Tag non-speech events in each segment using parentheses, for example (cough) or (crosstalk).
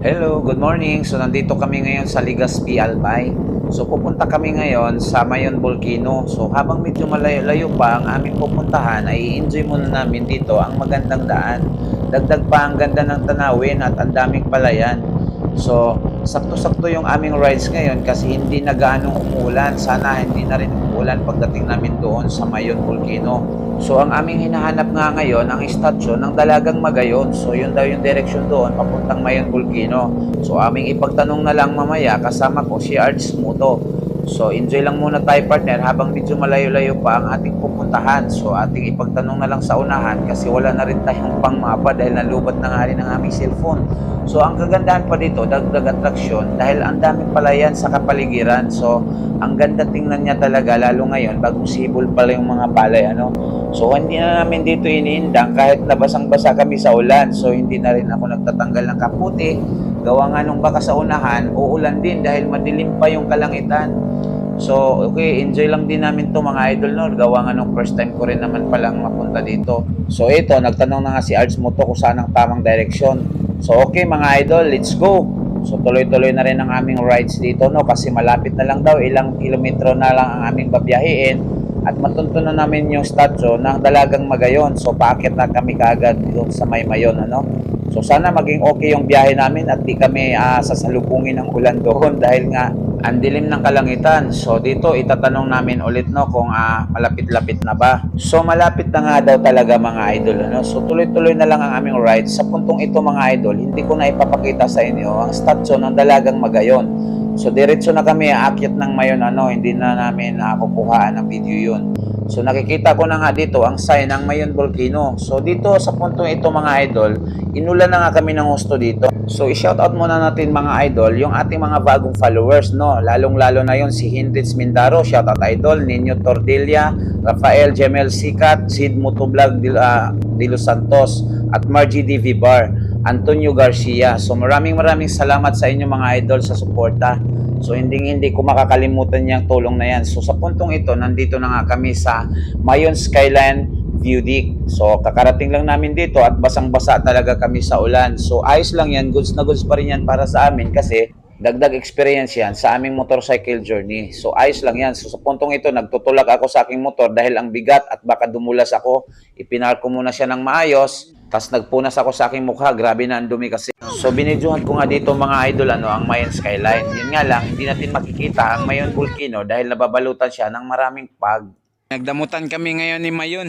Hello, good morning. So nandito kami ngayon sa Ligaspi Albay. So pupunta kami ngayon sa Mayon Volcano. So habang medyo malayo-layo pa ang aming pupuntahan ay enjoy muna namin dito ang magandang daan. Dagdag pa ang ganda ng tanawin at ang daming palayan. So sakto-sakto yung aming rides ngayon kasi hindi na gaanong umulan. Sana hindi na rin umulan pagdating namin doon sa Mayon Volcano. So ang aming hinahanap nga ngayon ang istasyon ng Dalagang Magayon. So yun daw yung direction doon papuntang Mayon Volcano. So aming ipagtanong na lang mamaya kasama ko si Arts Muto. So enjoy lang muna tayo partner habang medyo malayo-layo pa ang ating pupuntahan. So ating ipagtanong na lang sa unahan kasi wala na rin tayong pangmapa dahil nalubat na nga rin ang aming cellphone. So ang kagandahan pa dito, dagdag attraction dahil ang daming palayan sa kapaligiran. So ang ganda tingnan niya talaga lalo ngayon bagong sibol pala yung mga palay ano. So hindi na namin dito iniindang kahit nabasang-basa kami sa ulan. So hindi na rin ako nagtatanggal ng kaputi. Gawa nga nung baka sa unahan, uulan din dahil madilim pa yung kalangitan. So, okay, enjoy lang din namin to mga idol no. Gawa nga nung first time ko rin naman palang mapunta dito. So, ito, nagtanong na nga si Arts Moto kung saan ang tamang direction. So, okay mga idol, let's go. So, tuloy-tuloy na rin ang aming rides dito no kasi malapit na lang daw, ilang kilometro na lang ang aming babiyahiin at matunto na namin yung statue ng Dalagang Magayon. So, paakit na kami kaagad doon sa Maymayon ano. So sana maging okay yung biyahe namin at di kami ah, sasalubungin ng ulan doon (laughs) dahil nga ang dilim ng kalangitan. So dito itatanong namin ulit no kung ah, malapit-lapit na ba. So malapit na nga daw talaga mga idol ano. So tuloy-tuloy na lang ang aming ride. Sa puntong ito mga idol, hindi ko na ipapakita sa inyo ang statue ng Dalagang Magayon. So diretso na kami aakyat ng mayon ano, hindi na namin nakukuhaan ng video yun. So nakikita ko na nga dito ang sign ng Mayon Volcano. So dito sa puntong ito mga idol, inulan na nga kami ng gusto dito. So i-shoutout muna natin mga idol yung ating mga bagong followers no. Lalong-lalo na yon si Hendrix Mindaro, shoutout idol, Nino Tordilla, Rafael Jemel Sikat, Sid Motovlog de, ah, de Los Santos at Margie D. Vivar, Antonio Garcia. So maraming maraming salamat sa inyo mga idol sa suporta. So hindi hindi ko makakalimutan yung tulong na yan. So sa puntong ito, nandito na nga kami sa Mayon Skyline View Deck. So kakarating lang namin dito at basang-basa talaga kami sa ulan. So ayos lang yan, goods na goods pa rin yan para sa amin kasi dagdag experience yan sa aming motorcycle journey. So ayos lang yan. So sa puntong ito, nagtutulak ako sa aking motor dahil ang bigat at baka dumulas ako. Ipinar ko muna siya ng maayos. Tapos nagpunas ako sa aking mukha. Grabe na ang dumi kasi. So binidyohan ko nga dito mga idol ano, ang Mayon Skyline. Yun nga lang, hindi natin makikita ang Mayon Volcano dahil nababalutan siya ng maraming pag. Nagdamutan kami ngayon ni Mayon.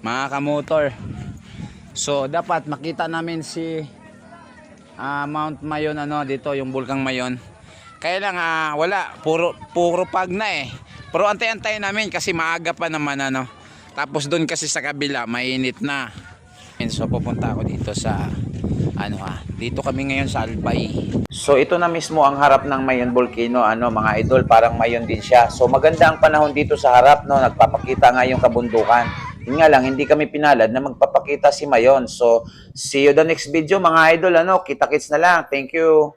Mga kamotor. So dapat makita namin si ah, Mount Mayon ano dito yung Bulkang Mayon. Kaya lang ah, wala puro puro pag na eh. Pero antay-antay namin kasi maaga pa naman ano. Tapos doon kasi sa kabila mainit na. So pupunta ako dito sa ano ha. Dito kami ngayon sa Albay. So ito na mismo ang harap ng Mayon Volcano, ano mga idol, parang Mayon din siya. So maganda ang panahon dito sa harap, no, nagpapakita nga yung kabundukan. Yun nga lang, hindi kami pinalad na magpapakita si Mayon. So see you the next video mga idol, ano, kita-kits na lang. Thank you.